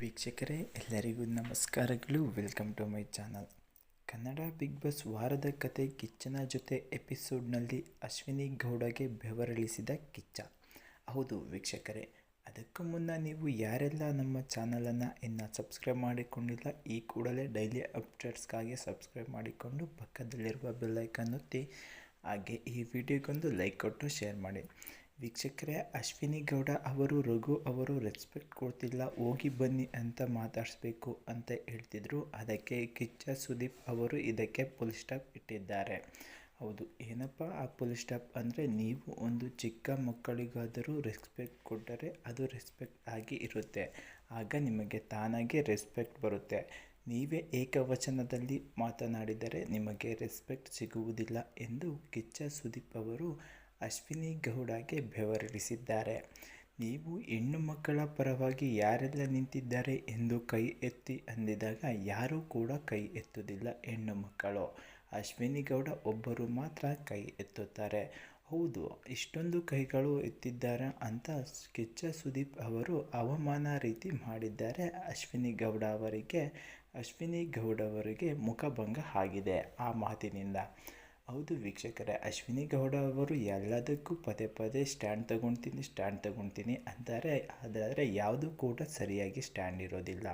ವೀಕ್ಷಕರೇ, ಎಲ್ಲರಿಗೂ ನಮಸ್ಕಾರಗಳು. Welcome to my channel Kannada big boss ವಾರದ ಕತೆ ಕಿಚ್ಚನ ಜೊತೆ ಎಪಿಸೋಡ್ನಲ್ಲಿ ಅಶ್ವಿನಿ ಗೌಡಗೆ ಬೆವರಳಿಸಿದ ಕಿಚ್ಚ. ಹೌದು ವೀಕ್ಷಕರೇ, ಅದಕ್ಕೂ ಮುನ್ನ ನೀವು ಯಾರೆಲ್ಲ ನಮ್ಮ ಚಾನಲನ್ನು ಇನ್ನು ಸಬ್ಸ್ಕ್ರೈಬ್ ಮಾಡಿಕೊಂಡಿಲ್ಲ, ಈ ಕೂಡಲೇ ಡೈಲಿ ಅಪ್ಡೇಟ್ಸ್ಗಾಗಿ ಸಬ್ಸ್ಕ್ರೈಬ್ ಮಾಡಿಕೊಂಡು ಪಕ್ಕದಲ್ಲಿರುವ ಬೆಲ್ಲೈಕನ್ ಒತ್ತಿ, ಹಾಗೆ ಈ ವಿಡಿಯೋಗೊಂದು ಲೈಕ್ ಕೊಟ್ಟು ಶೇರ್ ಮಾಡಿ. ವೀಕ್ಷಕರೇ, ಅಶ್ವಿನಿ ಗೌಡ ಅವರು, ರಘು ಅವರು ರೆಸ್ಪೆಕ್ಟ್ ಕೊಡ್ತಿಲ್ಲ, ಹೋಗಿ ಬನ್ನಿ ಅಂತ ಮಾತಾಡಿಸ್ಬೇಕು ಅಂತ ಹೇಳ್ತಿದ್ರು. ಅದಕ್ಕೆ ಕಿಚ್ಚ ಸುದೀಪ್ ಅವರು ಇದಕ್ಕೆ ಪೊಲೀಸ್ ಸ್ಟಾಪ್ ಇಟ್ಟಿದ್ದಾರೆ. ಹೌದು, ಏನಪ್ಪ ಆ ಪೊಲೀಸ್ ಸ್ಟಾಪ್ ಅಂದರೆ ನೀವು ಒಂದು ಚಿಕ್ಕ ಮಕ್ಕಳಿಗಾದರೂ ರೆಸ್ಪೆಕ್ಟ್ ಕೊಟ್ಟರೆ ಅದು ರೆಸ್ಪೆಕ್ಟ್ ಆಗಿ ಇರುತ್ತೆ. ಆಗ ನಿಮಗೆ ತಾನಾಗೆ ರೆಸ್ಪೆಕ್ಟ್ ಬರುತ್ತೆ. ನೀವೇ ಏಕವಚನದಲ್ಲಿ ಮಾತನಾಡಿದರೆ ನಿಮಗೆ ರೆಸ್ಪೆಕ್ಟ್ ಸಿಗುವುದಿಲ್ಲ ಎಂದು ಕಿಚ್ಚ ಸುದೀಪ್ ಅವರು ಅಶ್ವಿನಿ ಗೌಡಗೆ ಬೆವರಿಳಿಸಿದ್ದಾರೆ ನೀವು ಹೆಣ್ಣು ಮಕ್ಕಳ ಪರವಾಗಿ ಯಾರೆಲ್ಲ ನಿಂತಿದ್ದಾರೆ ಎಂದು ಕೈ ಎತ್ತಿ ಅಂದಿದಾಗ ಯಾರೂ ಕೂಡ ಕೈ ಎತ್ತುವುದಿಲ್ಲ ಹೆಣ್ಣು ಮಕ್ಕಳು. ಅಶ್ವಿನಿ ಗೌಡ ಒಬ್ಬರು ಮಾತ್ರ ಕೈ ಎತ್ತುತ್ತಾರೆ. ಹೌದು, ಇಷ್ಟೊಂದು ಕೈಗಳು ಎತ್ತಿದ್ದಾರೆ ಅಂತ ಕಿಚ್ಚ ಸುದೀಪ್ ಅವರು ಅವಮಾನ ರೀತಿ ಮಾಡಿದ್ದಾರೆ ಅಶ್ವಿನಿ ಗೌಡ ಅವರಿಗೆ. ಅಶ್ವಿನಿ ಗೌಡ ಅವರಿಗೆ ಮುಖಭಂಗ ಆಗಿದೆ ಆ ಮಾತಿನಿಂದ. ಹೌದು ವೀಕ್ಷಕರೇ, ಅಶ್ವಿನಿ ಗೌಡ ಅವರು ಎಲ್ಲದಕ್ಕೂ ಪದೇ ಪದೇ ಸ್ಟ್ಯಾಂಡ್ ತಗೊಳ್ತೀನಿ ಸ್ಟ್ಯಾಂಡ್ ತಗೊಳ್ತೀನಿ ಅಂತಾರೆ ಆದರೆ ಯಾವುದೂ ಕೂಡ ಸರಿಯಾಗಿ ಸ್ಟ್ಯಾಂಡ್ ಇರೋದಿಲ್ಲ.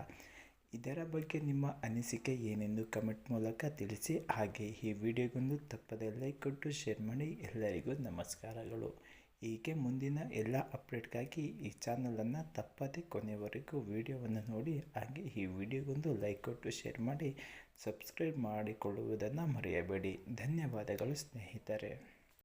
ಇದರ ಬಗ್ಗೆ ನಿಮ್ಮ ಅನಿಸಿಕೆ ಏನೆಂದು ಕಮೆಂಟ್ ಮೂಲಕ ತಿಳಿಸಿ, ಹಾಗೆ ಈ ವಿಡಿಯೋಗೊಂದು ತಪ್ಪದೆ ಲೈಕ್ ಕೊಟ್ಟು ಶೇರ್ ಮಾಡಿ, ಎಲ್ಲರಿಗೂ ನಮಸ್ಕಾರಗಳು. ಹೀಗೆ ಮುಂದಿನ ಎಲ್ಲ ಅಪ್ಡೇಟ್ಗಾಗಿ ಈ ಚಾನಲನ್ನು ತಪ್ಪದೆ ಕೊನೆವರೆಗೂ ವಿಡಿಯೋವನ್ನು ನೋಡಿ, ಹಾಗೆ ಈ ವಿಡಿಯೋಗೊಂದು ಲೈಕ್ ಕೊಟ್ಟು ಶೇರ್ ಮಾಡಿ, ಸಬ್ಸ್ಕ್ರೈಬ್ ಮಾಡಿಕೊಳ್ಳುವುದನ್ನು ಮರೆಯಬೇಡಿ. ಧನ್ಯವಾದಗಳು ಸ್ನೇಹಿತರೆ.